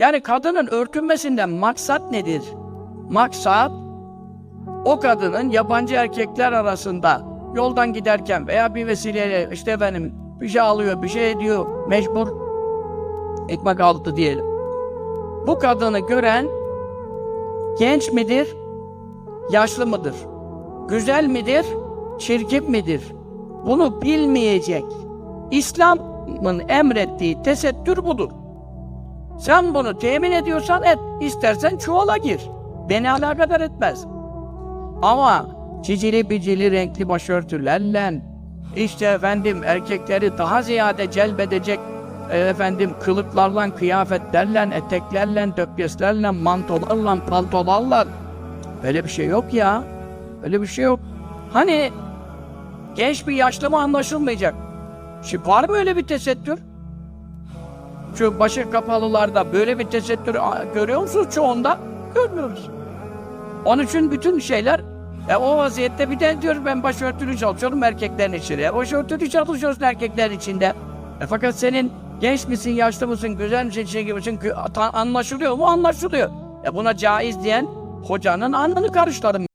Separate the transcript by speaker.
Speaker 1: Yani kadının örtünmesinden maksat nedir? Maksat o kadının yabancı erkekler arasında yoldan giderken veya bir vesileyle işte efendim bir şey alıyor, bir şey ediyor, mecbur ekmek aldı diyelim. Bu kadını gören genç midir, yaşlı mıdır? Güzel midir, çirkin midir? Bunu bilmeyecek. İslam'ın emrettiği tesettür budur. Sen bunu temin ediyorsan et, istersen çuvala gir. Beni alakadar etmez. Ama cicili bicili renkli başörtülerle işte efendim erkekleri daha ziyade celbedecek e, efendim kılıklarla, kıyafetlerle, eteklerle, döpyeslerle, mantolarla, paltolarla öyle bir şey yok ya. Öyle bir şey yok. Hani genç bir yaşlı mı anlaşılmayacak? Şimdi var mı öyle bir tesettür? Şu başı kapalılarda böyle bir tesettür görüyor musunuz çoğunda? Görmüyoruz. Onun için bütün şeyler e, o vaziyette bir de diyor ben başörtülü çalışıyorum erkeklerin içinde. E, başörtülü çalışıyorsun erkeklerin içinde. E, fakat senin genç misin, yaşlı mısın, güzel misin, şey gibi misin anlaşılıyor mu? Anlaşılıyor. E, buna caiz diyen hocanın alnını karışlarım.